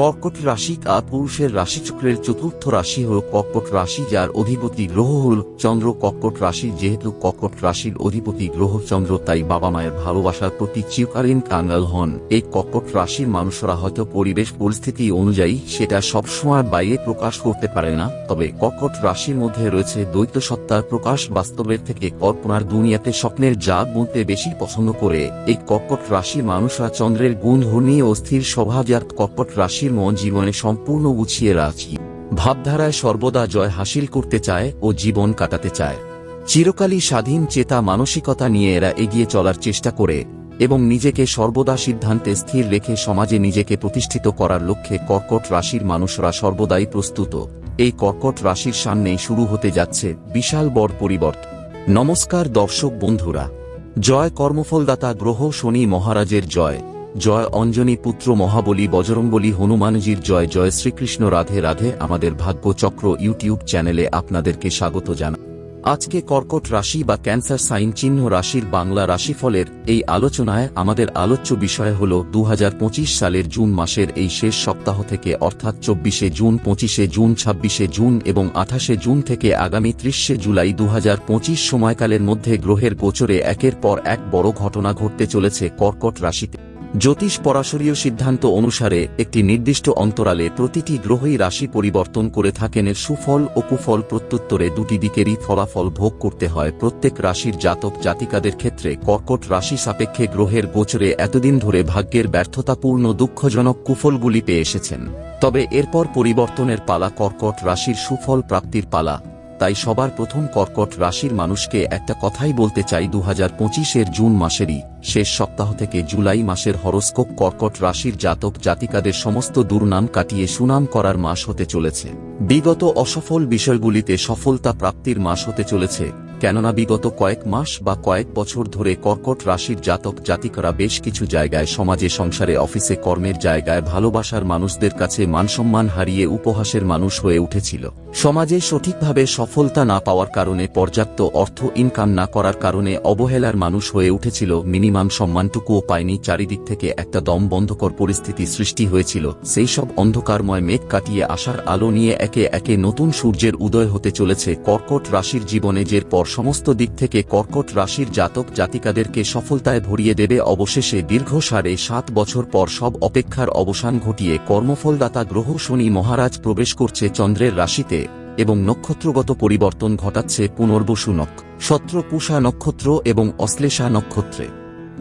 কর্কট রাশি কা পুরুষের রাশিচক্রের চতুর্থ রাশি হল কর্কট রাশি, যার অধিপতি গ্রহ হল চন্দ্র। কর্কট রাশি যেহেতু কর্কট রাশির অধিপতি গ্রহ চন্দ্র, তাই বাবা মায়ের ভালোবাসার প্রতি চিরকালীন কাঙ্গাল হন। এই কর্কট রাশির মানুষরা হয়তো পরিবেশ পরিস্থিতি অনুযায়ী সেটা সবসময় বাইরে প্রকাশ করতে পারে না, তবে কর্কট রাশির মধ্যে রয়েছে দ্বৈত সত্তার প্রকাশ বাস্তবের থেকে কল্পনার দুনিয়াতে স্বপ্নের জাগ বলতে বেশি পছন্দ করে। এই কর্কট রাশির মানুষরা চন্দ্রের গুণ ধর্মী ও স্থির স্বভাবজাত কর্কট রাশির মন জীবনে সম্পূর্ণ গুছিয়ে রাখি। ভাবধারায় সর্বদা জয় হাসিল করতে চায় ও জীবন কাটাতে চায়। চিরকালই স্বাধীন চেতা মানসিকতা নিয়ে এরা এগিয়ে চলার চেষ্টা করে এবং নিজেকে সর্বদা সিদ্ধান্তে স্থির রেখে সমাজে নিজেকে প্রতিষ্ঠিত করার লক্ষ্যে কর্কট রাশির মানুষরা সর্বদাই প্রস্তুত। এই কর্কট রাশির সামনেই শুরু হতে যাচ্ছে বিশাল বড় পরিবর্তন। নমস্কার দর্শক বন্ধুরা। জয় কর্মফলদাতা গ্রহ শনি মহারাজের জয়। জয় অঞ্জনী পুত্র মহাবলী বজরংবলী হনুমানজির জয় জয় শ্রীকৃষ্ণ, রাধে রাধে আমাদের ভাগ্যচক্র ইউটিউব চ্যানেলে আপনাদেরকে স্বাগত জানা। আজকে কর্কট রাশি বা ক্যান্সার সাইন চিহ্ন রাশির বাংলা রাশিফলের এই আলোচনায় আমাদের আলোচ্য বিষয় হল দুহাজার পঁচিশ সালের জুন মাসের এই শেষ সপ্তাহ থেকে, অর্থাৎ চব্বিশে জুন, পঁচিশে জুন, ছাব্বিশে জুন এবং আঠাশে জুন থেকে আগামী ত্রিশে জুলাই দু হাজার পঁচিশ সময়কালের মধ্যে গ্রহের গোচরে একের পর এক বড় ঘটনা ঘটতে চলেছে কর্কট রাশিতে। জ্যোতিষ পরাশরীয় সিদ্ধান্ত অনুসারে একটি নির্দিষ্ট অন্তরালে প্রতিটি গ্রহই রাশি পরিবর্তন করে থাকেন এর সুফল ও কুফল প্রত্যুত্তরে দুটি দিকেরই ফলাফল ভোগ করতে হয়। প্রত্যেক রাশির জাতক জাতিকাদের ক্ষেত্রে কর্কট রাশি সাপেক্ষে গ্রহের গোচরে এতদিন ধরে ভাগ্যের ব্যর্থতাপূর্ণ দুঃখজনক কুফলগুলি পেয়ে এসেছেন। তবে এরপর পরিবর্তনের পালা কর্কট রাশির সুফল প্রাপ্তির পালা। তাই সবার প্রথম কর্কট রাশির মানুষকে একটা কথাই বলতে চাই দু হাজার পঁচিশের জুন মাসেরই শেষ সপ্তাহ থেকে জুলাই মাসের হরস্কোপ কর্কট রাশির জাতক জাতিকাদের সমস্ত দুর্নাম কাটিয়ে সুনাম করার মাস হতে চলেছে। বিগত অসফল বিষয়গুলিতে সফলতা প্রাপ্তির মাস হতে চলেছে। কেননা বিগত কয়েক মাস বা কয়েক বছর ধরে কর্কট রাশির জাতক জাতিকারা বেশ কিছু জায়গায় সমাজে সংসারে, অফিসে, কর্মের জায়গায় ভালোবাসার মানুষদের কাছে মানসম্মান হারিয়ে উপহাসের মানুষ হয়ে উঠেছিল। সমাজে সঠিকভাবে সফলতা না পাওয়ার কারণে, পর্যাপ্ত অর্থ ইনকাম না করার কারণে অবহেলার মানুষ হয়ে উঠেছিল। মিনিমাম সম্মানটুকুও পায়নি। চারিদিক থেকে একটা দম বন্ধকর পরিস্থিতি সৃষ্টি হয়েছিল। সেই সব অন্ধকারময় মেঘ কাটিয়ে আসার আলো নিয়ে একে একে নতুন সূর্যের উদয় হতে চলেছে। কর্কট রাশির জীবনে যের পর সমস্ত দিক থেকে কর্কট রাশির জাতক জাতিকাদেরকে সফলতায় ভরিয়ে দেবে অবশেষে দীর্ঘ সাড়ে সাত বছর পর সব অপেক্ষার অবসান ঘটিয়ে কর্মফলদাতা গ্রহ শনি মহারাজ প্রবেশ করছে চন্দ্রের রাশিতে এবং নক্ষত্রগত পরিবর্তন ঘটাচ্ছে পুনর্বসু নক্ষত্র পুষা নক্ষত্র এবং অশ্লেষা নক্ষত্রে।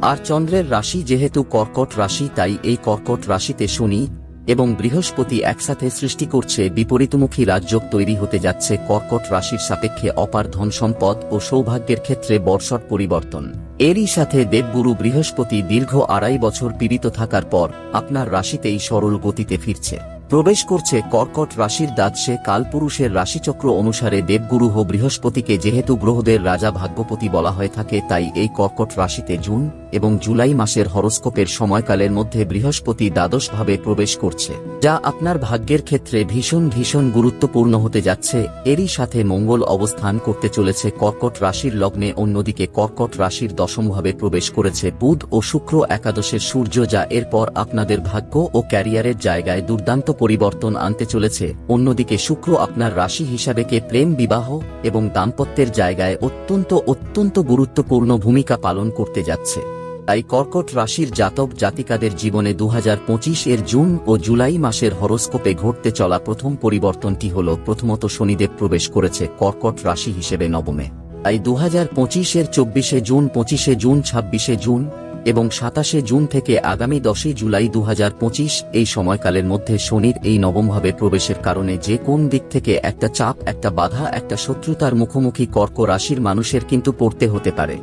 আর চন্দ্রের রাশি যেহেতু কর্কট রাশি, তাই এই কর্কট রাশিতে শনি এবং বৃহস্পতি একসাথে সৃষ্টি করছে বিপরীতমুখী রাজযোগ তৈরি হতে যাচ্ছে কর্কট রাশির সাপেক্ষে অপার ধন সম্পদ ও সৌভাগ্যের ক্ষেত্রে বর্ষট পরিবর্তন। এরই সাথে দেবগুরু বৃহস্পতি দীর্ঘ আড়াই বছর পীড়িত থাকার পর আপনার রাশিতেই সরল গতিতে ফিরছে। প্রবেশ করছে কর্কট রাশির দ্বাদশে কালপুরুষের রাশিচক্র অনুসারে দেবগুরু ও বৃহস্পতিকে যেহেতু গ্রহদের রাজা ভাগ্যপতি বলা হয়ে থাকে, তাই এই কর্কট রাশিতে জুন এবং জুলাই মাসের হরস্কোপের সময়কালের মধ্যে বৃহস্পতি দ্বাদশভাবে প্রবেশ করছে, যা আপনার ভাগ্যের ক্ষেত্রে ভীষণ ভীষণ গুরুত্বপূর্ণ হতে যাচ্ছে। এরই সাথে মঙ্গল অবস্থান করতে চলেছে কর্কট রাশির লগ্নে, অন্যদিকে কর্কট রাশির দশমভাবে প্রবেশ করেছে বুধ ও শুক্র একাদশের সূর্য, যা এরপর আপনাদের ভাগ্য ও ক্যারিয়ারের জায়গায় দুর্দান্ত পরিবর্তন আনতে চলেছে। অন্যদিকে শুক্র আপনার রাশি হিসাবেকে প্রেম, বিবাহ এবং দাম্পত্যের জায়গায় অত্যন্ত অত্যন্ত গুরুত্বপূর্ণ ভূমিকা পালন করতে যাচ্ছে। তাই কর্কট রাশির জাতক জাতিকাদের জীবনে দু হাজার পঁচিশ এর জুন ও জুলাই মাসের হরস্কোপে ঘটতে চলা প্রথম পরিবর্তনটি হল প্রথমত শনিদেব প্রবেশ করেছে কর্কট রাশি হিসেবে নবমে। তাই দু হাজার পঁচিশ এর চব্বিশে জুন, পঁচিশে জুন, ছাব্বিশে জুন এবং সাতাশে জুন থেকে আগামী দশই জুলাই দু হাজার পঁচিশ এই সময়কালের মধ্যে শনির এই নবমভাবে প্রবেশের কারণে যে কোন দিক থেকে একটা চাপ, একটা বাধা, একটা শত্রুতার মুখোমুখি কর্ক রাশির মানুষের কিন্তু পড়তে হতে পারে।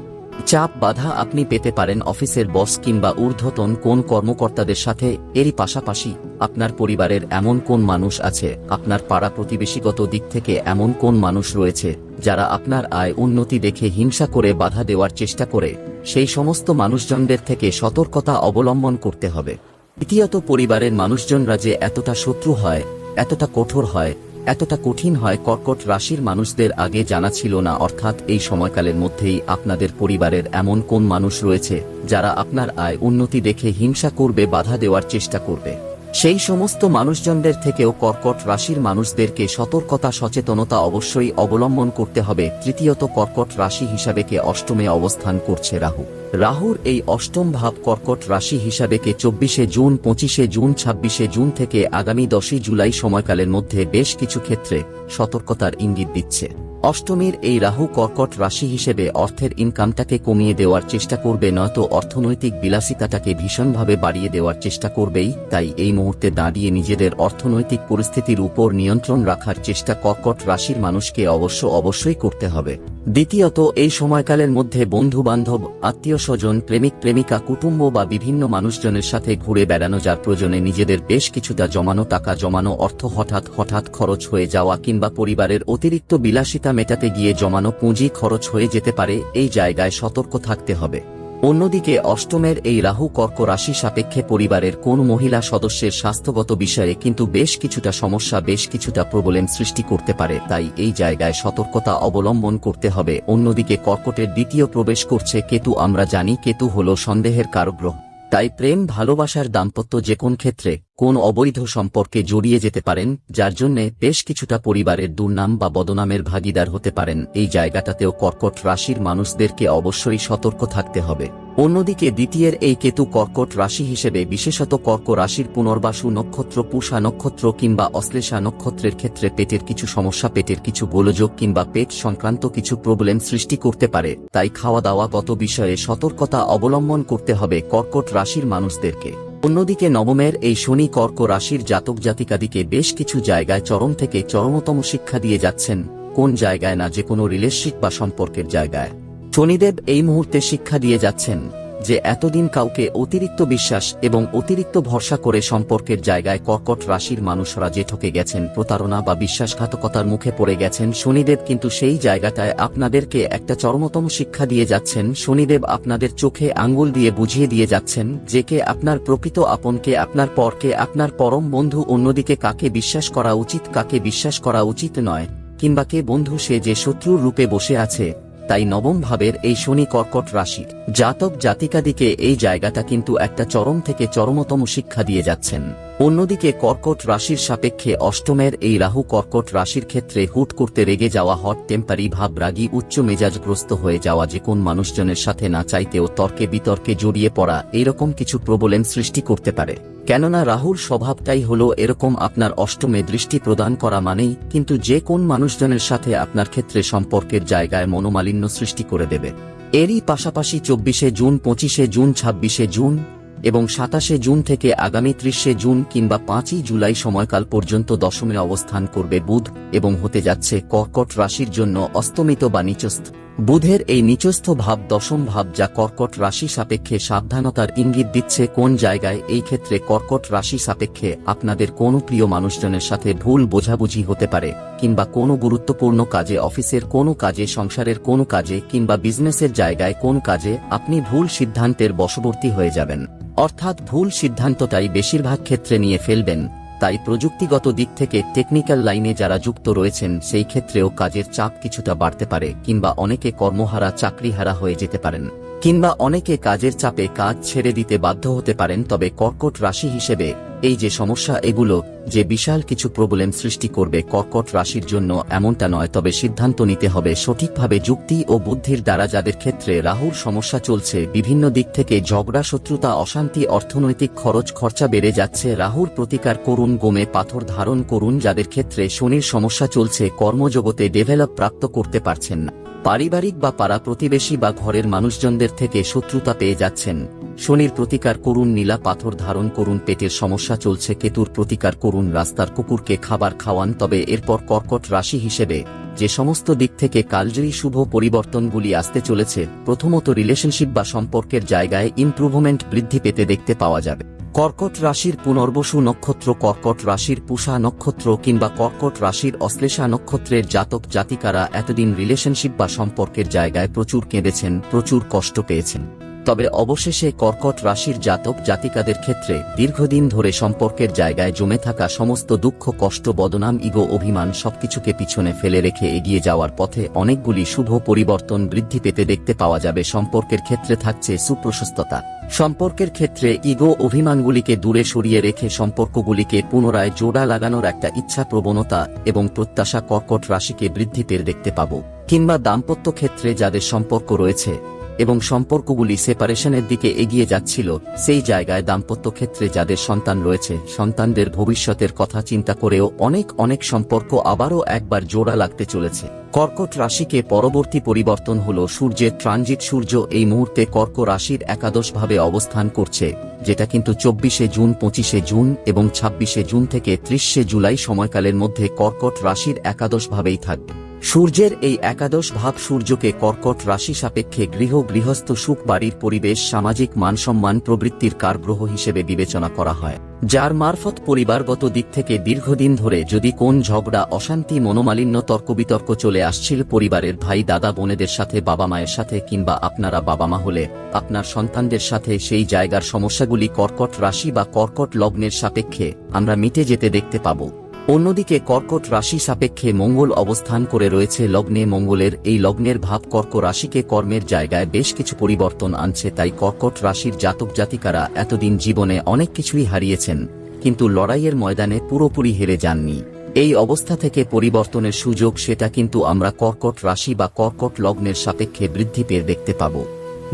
চাপ, বাধা আপনি পেতে পারেন অফিসের বস কিংবা ঊর্ধ্বতন কোন কর্মকর্তাদের সাথে, এরই পাশাপাশি আপনার পরিবারের এমন কোন মানুষ আছে, আপনার পাড়া প্রতিবেশীগত দিক থেকে এমন কোন মানুষ রয়েছে, যারা আপনার আয় উন্নতি দেখে হিংসা করে বাধা দেওয়ার চেষ্টা করে। সেই সমস্ত মানুষজনদের থেকে সতর্কতা অবলম্বন করতে হবে। দ্বিতীয়ত, পরিবারের মানুষজনরা যে এতটা শত্রু হয়, এতটা কঠোর হয়, এতটা কঠিন হয় কর্কট রাশির মানুষদের আগে জানা ছিল না, অর্থাৎ এই সময়কালের মধ্যেই আপনাদের পরিবারের এমন কোন মানুষ রয়েছে যারা আপনার আয় উন্নতি দেখে হিংসা করবে, বাধা দেওয়ার চেষ্টা করবে। সেই সমস্ত মানুষজনদের থেকেও কর্কট রাশির মানুষদেরকে সতর্কতা, সচেতনতা অবশ্যই অবলম্বন করতে হবে। তৃতীয়ত, কর্কট রাশি হিসাবে কে অষ্টমে অবস্থান করছে রাহু। রাহুর এই অষ্টম ভাব কর্কট রাশি হিসাবে কে চব্বিশে জুন, পঁচিশে জুন, ছাব্বিশে জুন থেকে আগামী দশই জুলাই সময়কালের মধ্যে বেশ কিছু ক্ষেত্রে সতর্কতার ইঙ্গিত দিচ্ছে। অষ্টমীর এই রাহু কর্কট রাশি হিসেবে অর্থের ইনকামটাকে কমিয়ে দেওয়ার চেষ্টা করবে, নয়তো অর্থনৈতিক বিলাসিতাটাকে ভীষণভাবে বাড়িয়ে দেওয়ার চেষ্টা করবেই, তাই এই মুহূর্তে দাঁড়িয়ে নিজেদের অর্থনৈতিক পরিস্থিতির উপর নিয়ন্ত্রণ রাখার চেষ্টা কর্কট রাশির মানুষকে অবশ্য অবশ্যই করতে হবে। দ্বিতীয়ত, এই সময়কালের মধ্যে বন্ধু বান্ধব আত্মীয় স্বজন প্রেমিক, প্রেমিকা, কুটুম্ব বা বিভিন্ন মানুষজনের সাথে ঘুরে বেড়ানো যার প্রয়োজনে নিজেদের বেশ কিছুটা জমানো টাকা, জমানো অর্থ হঠাৎ হঠাৎ খরচ হয়ে যাওয়া কিংবা পরিবারের অতিরিক্ত বিলাসিতা মেটাতে গিয়ে জমানো পুঁজি খরচ হয়ে যেতে পারে, এই জায়গায় সতর্ক থাকতে হবে। অন্যদিকে, অষ্টমের এই রাহু কর্ক রাশি সাপেক্ষে পরিবারের কোন মহিলা সদস্যের স্বাস্থ্যগত বিষয়ে কিন্তু বেশ কিছুটা সমস্যা, বেশ কিছুটা প্রবলেম সৃষ্টি করতে পারে। তাই এই জায়গায় সতর্কতা অবলম্বন করতে হবে। অন্যদিকে, কর্কটের দ্বিতীয় প্রবেশ করছে কেতু। আমরা জানি কেতু হল সন্দেহের কারগ্রহ তাই প্রেম ভালোবাসার দাম্পত্য যে কোন ক্ষেত্রে কোন অবৈধ সম্পর্কে জড়িয়ে যেতে পারেন, যার জন্যে বেশ কিছুটা পরিবারের দুর্নাম বা বদনামের ভাগিদার হতে পারেন, এই জায়গাটাতেও কর্কট রাশির মানুষদেরকে অবশ্যই সতর্ক থাকতে হবে। অন্যদিকে দ্বিতীয়ের এই কেতু কর্কট রাশি হিসেবে বিশেষত কর্ক রাশির পুনর্বাসু নক্ষত্র, পুষা নক্ষত্র কিংবা অশ্লেষা নক্ষত্রের ক্ষেত্রে পেটের কিছু সমস্যা, পেটের কিছু গোলযোগ কিংবা পেট সংক্রান্ত কিছু প্রবলেম সৃষ্টি করতে পারে। তাই খাওয়া দাওয়াগত বিষয়ে সতর্কতা অবলম্বন করতে হবে কর্কট রাশির মানুষদেরকে। অন্যদিকে নবমের এই শনি কর্ক রাশির জাতক জাতিকাদিকে বেশ কিছু জায়গায় চরম থেকে চরমতম শিক্ষা দিয়ে যাচ্ছেন। কোন জায়গায় না যে কোনো রিলেশনশিপ বা সম্পর্কের জায়গায়। শনিদেব এই মুহূর্তে শিক্ষা দিয়ে যাচ্ছেন যে এতদিন কাউকে অতিরিক্ত বিশ্বাস এবং অতিরিক্ত ভরসা করে সম্পর্কের জায়গায় কর্কট রাশির মানুষরা যে ঠকে গেছেন প্রতারণা বা বিশ্বাসঘাতকতার মুখে পড়ে গেছেন শনিদেব কিন্তু সেই জায়গাটায় আপনাদেরকে একটা চরমতম শিক্ষা দিয়ে যাচ্ছেন। শনিদেব আপনাদের চোখে আঙ্গুল দিয়ে বুঝিয়ে দিয়ে যাচ্ছেন যে কে আপনার প্রকৃত আপনকে আপনার পরকে আপনার পরম বন্ধু। অন্যদিকে কাকে বিশ্বাস করা উচিত, কাকে বিশ্বাস করা উচিত নয়, কিংবা কে বন্ধু সে যে শত্রুর রূপে বসে আছে। তাই নবম ভাবের এই শনি কর্কট রাশির জাতক জাতিকাদিকে এই জায়গাটা কিন্তু একটা চরম থেকে চরমতম শিক্ষা দিয়ে যাচ্ছেন। অন্যদিকে কর্কট রাশির সাপেক্ষে অষ্টমের এই রাহু কর্কট রাশির ক্ষেত্রে হুট করতে রেগে যাওয়া, হট টেম্পারি ভাব, রাগী, উচ্চ মেজাজগ্রস্ত হয়ে যাওয়া, যে কোন মানুষজনের সাথে না চাইতেও তর্কে বিতর্কে জড়িয়ে পড়া এইরকম কিছু প্রবলেম সৃষ্টি করতে পারে। কেননা রাহুর স্বভাবটাই হল এরকম আপনার অষ্টমে দৃষ্টি প্রদান করা মানেই কিন্তু যে কোন মানুষজনের সাথে আপনার ক্ষেত্রে সম্পর্কের জায়গায় মনোমালিন্য সৃষ্টি করে দেবে। এরই পাশাপাশি চব্বিশে জুন, পঁচিশে জুন, ছাব্বিশে জুন এবং সাতাশে জুন থেকে আগামী ত্রিশে জুন কিংবা পাঁচই জুলাই সময়কাল পর্যন্ত দশমে অবস্থান করবে বুধ এবং হতে যাচ্ছে কর্কট রাশির জন্য অস্তমিত বা নিচস্থ। বুধের এই নিচস্থ ভাব দশম ভাব যা কর্কট রাশি সাপেক্ষে সাবধানতার ইঙ্গিত দিচ্ছে কোন জায়গায়, এই ক্ষেত্রে কর্কট রাশি সাপেক্ষে আপনাদের কোনো প্রিয় মানুষজনের সাথে ভুল বোঝাবুঝি হতে পারে, কিংবা কোনো গুরুত্বপূর্ণ কাজে, অফিসের কোনো কাজে, সংসারের কোনো কাজে, কিংবা বিজনেসের জায়গায় কোন কাজে আপনি ভুল সিদ্ধান্তের বশবর্তী হয়ে যাবেন। অর্থাৎ ভুল সিদ্ধান্তটাই বেশিরভাগ ক্ষেত্রে নিয়ে ফেলবেন। তাই প্রযুক্তিগত দিক থেকে টেকনিক্যাল লাইনে যারা যুক্ত রয়েছেন, সেই ক্ষেত্রেও কাজের চাপ কিছুটা বাড়তে পারে, কিংবা অনেকে কর্মহারা, চাকরিহারা হয়ে যেতে পারেন। কিংবা অনেকে কাজের চাপে কাজ ছেড়ে দিতে বাধ্য হতে পারেন, তবে কর্কট রাশি হিসেবে এই যে সমস্যা এগুলো, যে বিশাল কিছু প্রবলেম সৃষ্টি করবে কর্কট রাশির জন্য এমনটা নয়, তবে সিদ্ধান্ত নিতে হবে সঠিকভাবে যুক্তি ও বুদ্ধির দ্বারা যাদের ক্ষেত্রে রাহুর সমস্যা চলছে, বিভিন্ন দিক থেকে ঝগড়া, শত্রুতা, অশান্তি, অর্থনৈতিক খরচ, খরচা বেড়ে যাচ্ছে, রাহুর প্রতিকার করুন, গোমে পাথর ধারণ করুন, যাদের ক্ষেত্রে শনির সমস্যা চলছে, কর্মজগতে ডেভেলপ প্রাপ্ত করতে পারছেন না। পারিবারিক বা পাড়া প্রতিবেশী বা ঘরের মানুষজনদের থেকে শত্রুতা পেয়ে যাচ্ছেন। শনির প্রতিকার করুন, নীলা পাথর ধারণ করুন, পেটের সমস্যা চলছে, কেতুর প্রতিকার করুন, রাস্তার কুকুরকে খাবার খাওয়ান, তবে এরপর কর্কট রাশি হিসেবে যে সমস্ত দিক থেকে কালজয়ী শুভ পরিবর্তনগুলি আসতে চলেছে, প্রথমত রিলেশনশিপ বা সম্পর্কের জায়গায় ইমপ্রুভমেন্ট বৃদ্ধি পেতে দেখতে পাওয়া যাবে। কর্কট রাশির পুনর্বসু নক্ষত্র কর্কট রাশির পুষা নক্ষত্র কিংবা কর্কট রাশির অশ্লেষা নক্ষত্রের জাতক জাতিকারা এতদিন রিলেশনশিপ বা সম্পর্কের জায়গায় প্রচুর কেঁদেছেন, প্রচুর কষ্ট পেয়েছেন। তবে অবশেষে কর্কট রাশির জাতক জাতিকাদের ক্ষেত্রে দীর্ঘদিন ধরে সম্পর্কের জায়গায় জমে থাকা সমস্ত দুঃখ, কষ্ট, বদনাম, ইগো, অভিমান সবকিছুকে পিছনে ফেলে রেখে এগিয়ে যাওয়ার পথে অনেকগুলি শুভ পরিবর্তন বৃদ্ধি পেতে দেখতে পাওয়া যাবে। সম্পর্কের ক্ষেত্রে থাকছে সুপ্রশস্ততা। সম্পর্কের ক্ষেত্রে ইগো অভিমানগুলিকে দূরে সরিয়ে রেখে সম্পর্কগুলিকে পুনরায় জোড়া লাগানোর একটা ইচ্ছা প্রবণতা এবং প্রত্যাশা কর্কট রাশিকে বৃদ্ধি পেয়ে দেখতে পাব। কিংবা দাম্পত্য ক্ষেত্রে যাদের সম্পর্ক রয়েছে এবং সম্পর্কগুলি সেপারেশনের দিকে এগিয়ে যাচ্ছিল, সেই জায়গায় দাম্পত্য ক্ষেত্রে যাদের সন্তান রয়েছে, সন্তানদের ভবিষ্যতের কথা চিন্তা করেও অনেক অনেক সম্পর্ক আবারও একবার জোড়া লাগতে চলেছে। কর্কট রাশিকে পরবর্তী পরিবর্তন হল সূর্যের ট্রানজিট সূর্য এই মুহূর্তে কর্ক রাশির একাদশভাবে অবস্থান করছে, যেটা কিন্তু চব্বিশে জুন, পঁচিশে জুন এবং ছাব্বিশে জুন থেকে ত্রিশে জুলাই সময়কালের মধ্যে কর্কট রাশির একাদশভাবেই থাকবে। সূর্যের এই একাদশ ভাব সূর্যকে কর্কট রাশি সাপেক্ষে গৃহ, গৃহস্থ, সুখ, বাড়ির পরিবেশ, সামাজিক মানসম্মান প্রবৃত্তির কারগ্রহ হিসেবে বিবেচনা করা হয়, যার মারফত পরিবারগত দিক থেকে দীর্ঘদিন ধরে যদি কোন ঝগড়া, অশান্তি, মনোমালিন্য তর্ক বিতর্ক চলে আসছিল পরিবারের ভাই, দাদা, বোনেদের সাথে, বাবা মায়ের সাথে কিংবা আপনারা বাবা মা হলে আপনার সন্তানদের সাথে সেই জায়গার সমস্যাগুলি কর্কট রাশি বা কর্কট লগ্নের সাপেক্ষে আমরা মিটে যেতে দেখতে পাবো। অন্যদিকে কর্কট রাশি সাপেক্ষে মঙ্গল অবস্থান করে রয়েছে লগ্নে। মঙ্গলের এই লগ্নের ভাব কর্ক রাশিকে কর্মের জায়গায় বেশ কিছু পরিবর্তন আনছে, তাই কর্কট রাশির জাতক জাতিকারা এতদিন জীবনে অনেক কিছুই হারিয়েছেন, কিন্তু লড়াইয়ের ময়দানে পুরোপুরি হেরে যাননি। এই অবস্থা থেকে পরিবর্তনের সুযোগ সেটা কিন্তু আমরা কর্কট রাশি বা কর্কট লগ্নের সাপেক্ষে বৃদ্ধি পেয়ে দেখতে পাব।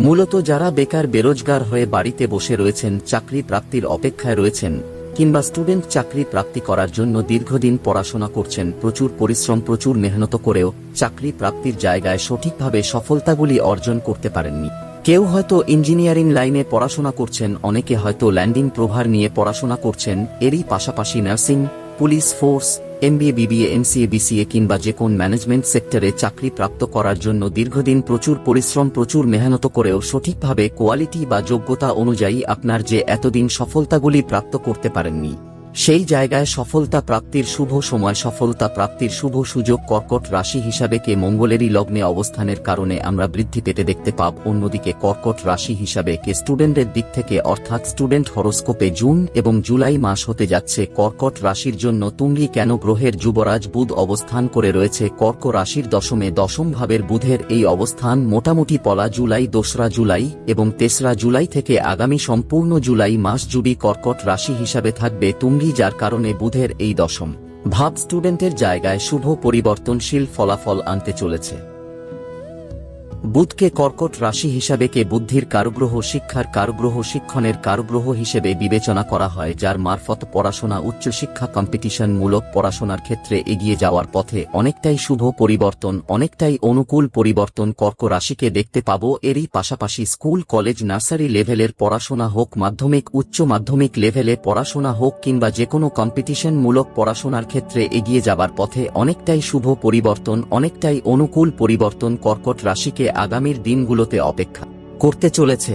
মূলত যারা বেকার, বেরোজগার হয়ে বাড়িতে বসে রয়েছেন, চাকরি প্রাপ্তির অপেক্ষায় রয়েছেন কিংবা স্টুডেন্ট চাকরি প্রাপ্তি করার জন্য দীর্ঘদিন পড়াশোনা করছেন, প্রচুর পরিশ্রম, প্রচুর মেহনত করেও চাকরি প্রাপ্তির জায়গায় সঠিকভাবে সফলতাগুলি অর্জন করতে পারেননি। কেউ হয়তো ইঞ্জিনিয়ারিং লাইনে পড়াশোনা করছেন, অনেকে হয়তো ল্যান্ডিং প্রভার নিয়ে পড়াশোনা করছেন, এরই পাশাপাশি nursing, police force MBA, BBA, MCA, BCA কিংবা যে কোন ম্যানেজমেন্ট সেক্টরে চাকরি প্রাপ্ত করার জন্য দীর্ঘদিন প্রচুর পরিশ্রম, প্রচুর মেহনত করেও সঠিকভাবে কোয়ালিটি বা যোগ্যতা অনুযায়ী আপনার যে এতদিন সফলতাগুলি প্রাপ্ত করতে পারেননি। সেই জায়গায় সফলতা প্রাপ্তির শুভ সময় সফলতা প্রাপ্তির শুভ সুযোগ কর্কট রাশি হিসাবে কে মঙ্গলেরই লগ্নে অবস্থানের কারণে আমরা বৃদ্ধি পেতে দেখতে পাব। অন্যদিকে কর্কট রাশি হিসাবে কে স্টুডেন্টের দিক থেকে অর্থাৎ স্টুডেন্ট হরস্কোপে জুন এবং জুলাই মাস হতে যাচ্ছে। কর্কট রাশির জন্য তুঙ্গি কেন গ্রহের যুবরাজ বুধ অবস্থান করে রয়েছে। কর্ক রাশির দশমে দশম ভাবের বুধের এই অবস্থান মোটামুটি পলা জুলাই, দোসরা জুলাই এবং তেসরা জুলাই থেকে আগামী সম্পূর্ণ জুলাই মাস জুড়ি কর্কট রাশি হিসাবে থাকবে। তুঙ্গি যার কারণে বুধের এই দশম। ভাব স্টুডেন্টের জায়গায় শুভ পরিবর্তনশীল ফলাফল আনতে চলেছে। বুধকে কর্কট রাশি হিসাবে কে বুদ্ধির কারুগ্রহ, শিক্ষার কারুগ্রহ, শিক্ষণের কারুগ্রহ হিসেবে বিবেচনা করা হয়, যার মারফত পড়াশোনা, উচ্চশিক্ষা কম্পিটিশন মূলক পড়াশোনার ক্ষেত্রে এগিয়ে যাওয়ার পথে অনেকটাই শুভ পরিবর্তন, অনেকটাই অনুকূল পরিবর্তন কর্ক রাশিকে দেখতে পাব। এরই পাশাপাশি স্কুল, কলেজ, নার্সারি লেভেলের পড়াশোনা হোক, মাধ্যমিক, উচ্চ মাধ্যমিক লেভেলে পড়াশোনা হোক, কিংবা যে কোনো কম্পিটিশন মূলক পড়াশোনার ক্ষেত্রে এগিয়ে যাবার পথে অনেকটাই শুভ পরিবর্তন, অনেকটাই অনুকূল পরিবর্তন কর্কট রাশিকে আগামীর দিনগুলোতে অপেক্ষা করতে চলেছে।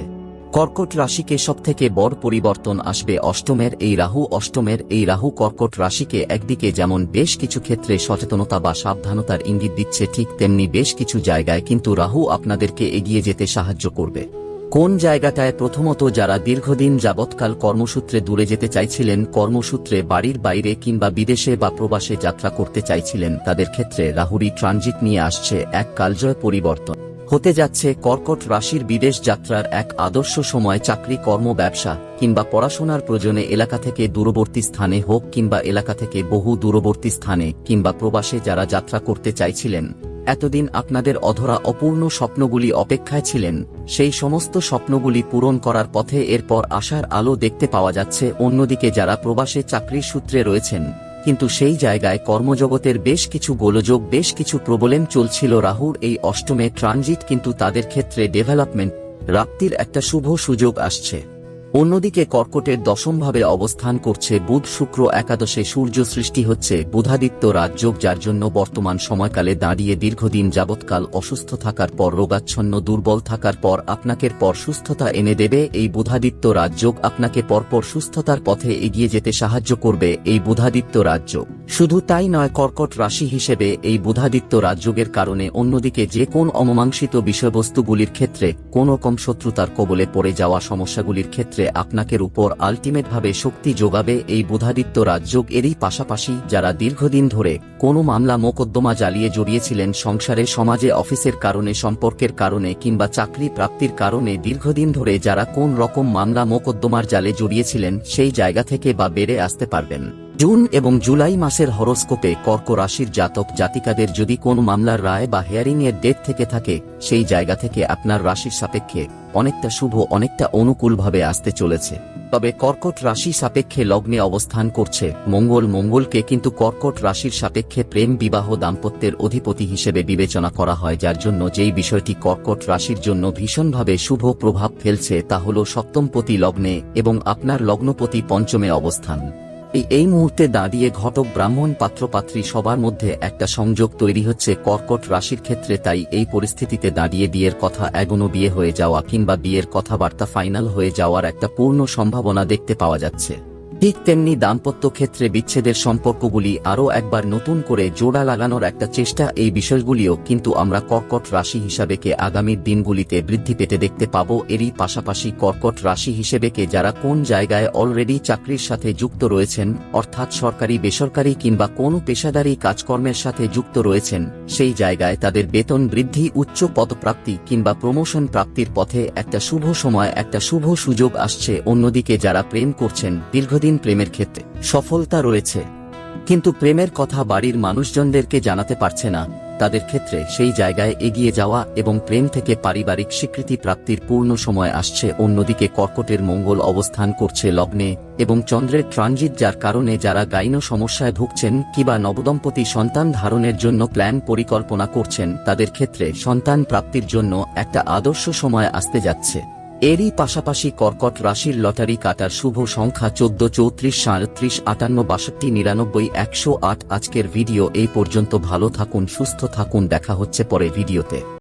কর্কট রাশিকে সবথেকে বড় পরিবর্তন আসবে অষ্টমের এই রাহু। অষ্টমের এই রাহু কর্কট রাশিকে একদিকে যেমন বেশ কিছু ক্ষেত্রে সচেতনতা বা সাবধানতার ইঙ্গিত দিচ্ছে, ঠিক তেমনি বেশ কিছু জায়গায় কিন্তু রাহু আপনাদেরকে এগিয়ে যেতে সাহায্য করবে। কোন জায়গাটায়? প্রথমত, যারা দীর্ঘদিন যাবৎকাল কর্মসূত্রে দূরে যেতে চাইছিলেন, কর্মসূত্রে বাড়ির বাইরে কিংবা বিদেশে বা প্রবাসে যাত্রা করতে চাইছিলেন, তাদের ক্ষেত্রে রাহুরি ট্রানজিট নিয়ে আসছে এক কালজয় পরিবর্তন। হতে যাচ্ছে কর্কট রাশির বিদেশ যাত্রার এক আদর্শ সময় চাকরি, কর্ম, ব্যবসা, কিংবা পড়াশোনার প্রয়োজনে এলাকা থেকে দূরবর্তী স্থানে হোক কিংবা এলাকা থেকে বহু দূরবর্তী স্থানে কিংবা প্রবাসে যারা যাত্রা করতে চাইছিলেন। এতদিন আপনাদের অধরা অপূর্ণ স্বপ্নগুলি অপেক্ষায় ছিলেন। সেই সমস্ত স্বপ্নগুলি পূরণ করার পথে এরপর আশার আলো দেখতে পাওয়া যাচ্ছে। অন্যদিকে যারা প্রবাসে চাকরির সূত্রে রয়েছেন কিন্তু সেই জায়গায় কর্মজগতের বেশ কিছু গোলযোগ, বেশ কিছু প্রবলেম চলছিল। রাহুর এই অষ্টমে ট্রানজিট কিন্তু তাদের ক্ষেত্রে ডেভেলপমেন্ট, রাপ্তির একটা শুভ সুযোগ আসছে। অন্যদিকে কর্কটের দশমভাবে অবস্থান করছে বুধ শুক্র একাদশে সূর্য সৃষ্টি হচ্ছে বুধাদিত্য রাজযোগ যার জন্য বর্তমান সময়কালে দাঁড়িয়ে দীর্ঘদিন যাবৎকাল অসুস্থ থাকার পর, রোগাচ্ছন্ন, দুর্বল থাকার পর আপনাকে পর সুস্থতা এনে দেবে। এই বুধাদিত্য রাজযোগ আপনাকে পরপর সুস্থতার পথে এগিয়ে যেতে সাহায্য করবে এই বুধাদিত্য রাজ্য শুধু তাই নয়, কর্কট রাশি হিসেবে এই বুধাদিত্য রাজযোগের কারণে অন্যদিকে যে কোন অমমাংসিত বিষয়বস্তুগুলির ক্ষেত্রে কোন কম শত্রুতার কবলে পড়ে যাওয়া সমস্যাগুলির ক্ষেত্রে আপনাকে উপর আলটিমেটভাবে শক্তি যোগাবে এই বুধাদিত্য রাজযোগ এরই পাশাপাশি যারা দীর্ঘদিন ধরে কোনো মামলা মোকদ্দমা জ্বালিয়ে জড়িয়েছিলেন সংসারে, সমাজে, অফিসের কারণে, সম্পর্কের কারণে কিংবা চাকরি প্রাপ্তির কারণে দীর্ঘদিন ধরে যারা কোন রকম মামলা মোকদ্দমার জালে জড়িয়েছিলেন সেই জায়গা থেকে বা বেড়ে আসতে পারবেন। জুন এবং জুলাই মাসের হরস্কোপে কর্ক রাশির জাতক জাতিকাদের যদি কোনো মামলার রায় বা হেয়ারিং এর ডেট থেকে থাকে, সেই জায়গা থেকে আপনার রাশির সাপেক্ষে অনেকটা শুভ, অনেকটা অনুকূলভাবে আসতে চলেছে। তবে কর্কট রাশি সাপেক্ষে লগ্নে অবস্থান করছে মঙ্গল। মঙ্গলকে কিন্তু কর্কট রাশির সাপেক্ষে প্রেম, বিবাহ, দাম্পত্যের অধিপতি হিসেবে বিবেচনা করা হয়, যার জন্য যেই বিষয়টি কর্কট রাশির জন্য ভীষণভাবে শুভ প্রভাব ফেলছে তা হল সপ্তমপতি লগ্নে এবং আপনার লগ্নপতি পঞ্চমে অবস্থান। এই মুহূর্তে দাঁড়িয়ে ঘটক ব্রাহ্মণ পাত্রপাত্রী সবার মধ্যে একটা সংযোগ তৈরি হচ্ছে। কর্কট রাশির ক্ষেত্রে তাই এই পরিস্থিতিতে দাঁড়িয়ে বিয়ের কথা এগোনো বিয়ে হয়ে যাওয়া কিংবা বিয়ের কথাবার্তা ফাইনাল হয়ে যাওয়ার একটা পূর্ণ সম্ভাবনা দেখতে পাওয়া যাচ্ছে। ঠিক তেমনি দাম্পত্য ক্ষেত্রে বিচ্ছেদের সম্পর্কগুলি আরও একবার নতুন করে জোড়া লাগানোর একটা চেষ্টা এই বিষয়গুলিও কিন্তু আমরা কর্কট রাশি হিসাবেকে আগামীর দিনগুলিতে বৃদ্ধি পেতে দেখতে পাব। এরই পাশাপাশি কর্কট রাশি হিসেবেকে যারা কোন জায়গায় অলরেডি চাকরির সাথে যুক্ত রয়েছেন, অর্থাৎ সরকারি, বেসরকারি কিংবা কোনো পেশাদারি কাজকর্মের সাথে যুক্ত রয়েছেন, সেই জায়গায় তাদের বেতন বৃদ্ধি, উচ্চ পদপ্রাপ্তি কিংবা প্রমোশন প্রাপ্তির পথে একটা শুভ সময়, একটা শুভ সুযোগ আসছে। অন্যদিকে যারা প্রেম করছেন, দীর্ঘদিন প্রেমের ক্ষেত্রে সফলতা রয়েছে। কিন্তু প্রেমের কথা বাড়ির মানুষজনদেরকে জানাতে পারছে না। তাদের ক্ষেত্রে সেই জায়গায় এগিয়ে যাওয়া এবং প্রেম থেকে পারিবারিক স্বীকৃতি প্রাপ্তির পূর্ণ সময় আসছে। অন্যদিকে কর্কটের মঙ্গল অবস্থান করছে লগ্নে এবং চন্দ্রের ট্রানজিট, যার কারণে যারা গাইন সমস্যায় ভুগছেন কিংবা নবদম্পতি সন্তান ধারণের জন্য প্ল্যান পরিকল্পনা করছেন, তাদের ক্ষেত্রে সন্তান প্রাপ্তির জন্য একটা আদর্শ সময় আসতে যাচ্ছে। এরই পাশাপাশি কর্কট রাশির লটারি কাটার শুভ সংখ্যা চোদ্দ, চৌত্রিশ, সাঁত্রিশ, আটান্ন, বাষট্টি, নিরানব্বই, একশো আট। আজকের ভিডিও এই পর্যন্ত। ভালো থাকুন, সুস্থ থাকুন। দেখা হচ্ছে পরে ভিডিওতে।